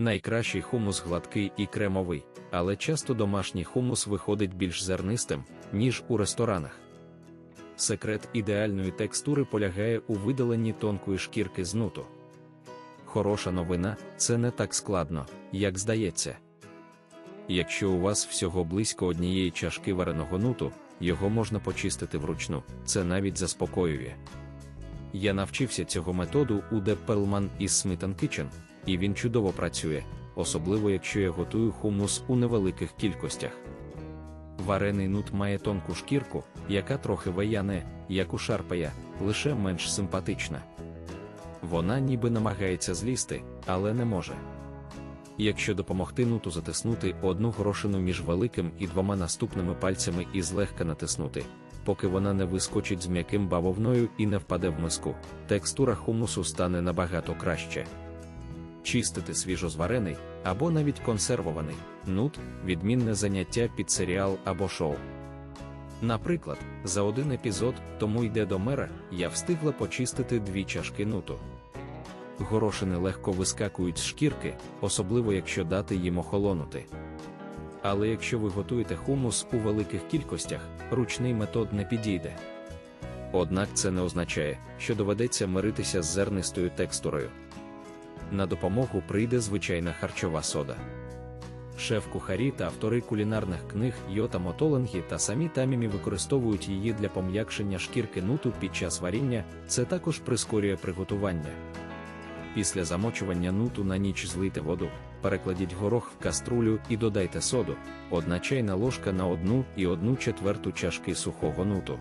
Найкращий хумус гладкий і кремовий, але часто домашній хумус виходить більш зернистим, ніж у ресторанах. Секрет ідеальної текстури полягає у видаленні тонкої шкірки з нуту. Хороша новина це не так складно, як здається. Якщо у вас всього близько однієї чашки вареного нуту, його можна почистити вручну, це навіть заспокоює. Я навчився цього методу у Де Перлман із Smith Kitchen, і він чудово працює, особливо якщо я готую хумус у невеликих кількостях. Варений нут має тонку шкірку, яка трохи ваяне, як у шарпая, лише менш симпатична. Вона ніби намагається злізти, але не може. Якщо допомогти нуту затиснути одну горошину між великим і двома наступними пальцями і злегка натиснути, поки вона не вискочить з м'яким бавовною і не впаде в миску, текстура хумусу стане набагато краще. Чистити свіжозварений або навіть консервований нут відмінне заняття під серіал або шоу. Наприклад, за один епізод тому йде до мера, я встигла почистити дві чашки нуту. Горошини легко вискакують з шкірки, особливо якщо дати їм охолонути. Але якщо ви готуєте хумус у великих кількостях, ручний метод не підійде. Однак це не означає, що доведеться миритися з зернистою текстурою. На допомогу прийде звичайна харчова сода. Шеф-кухарі та автори кулінарних книг Йота Мотоленгі та самі тамімі використовують її для пом'якшення шкірки нуту під час варіння, це також прискорює приготування. Після замочування нуту на ніч злийте воду, перекладіть горох в каструлю і додайте соду, одна чайна ложка на одну і одну четверту чашки сухого нуту.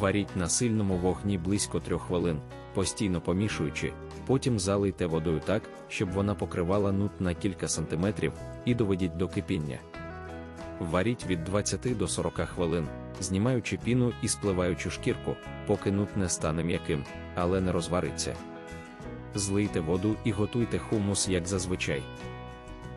Варіть на сильному вогні близько трьох хвилин, постійно помішуючи, потім залийте водою так, щоб вона покривала нут на кілька сантиметрів, і доведіть до кипіння. Варіть від 20 до 40 хвилин, знімаючи піну і спливаючи шкірку, поки нут не стане м'яким, але не розвариться. Злийте воду і готуйте хумус як зазвичай.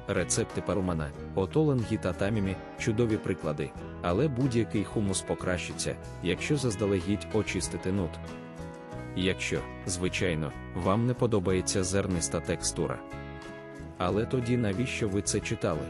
Рецепти парумана, отоленгі та тамімі чудові приклади, але будь-який хумус покращиться, якщо заздалегідь очистити нут. Якщо, звичайно, вам не подобається зерниста текстура. Але тоді навіщо ви це читали?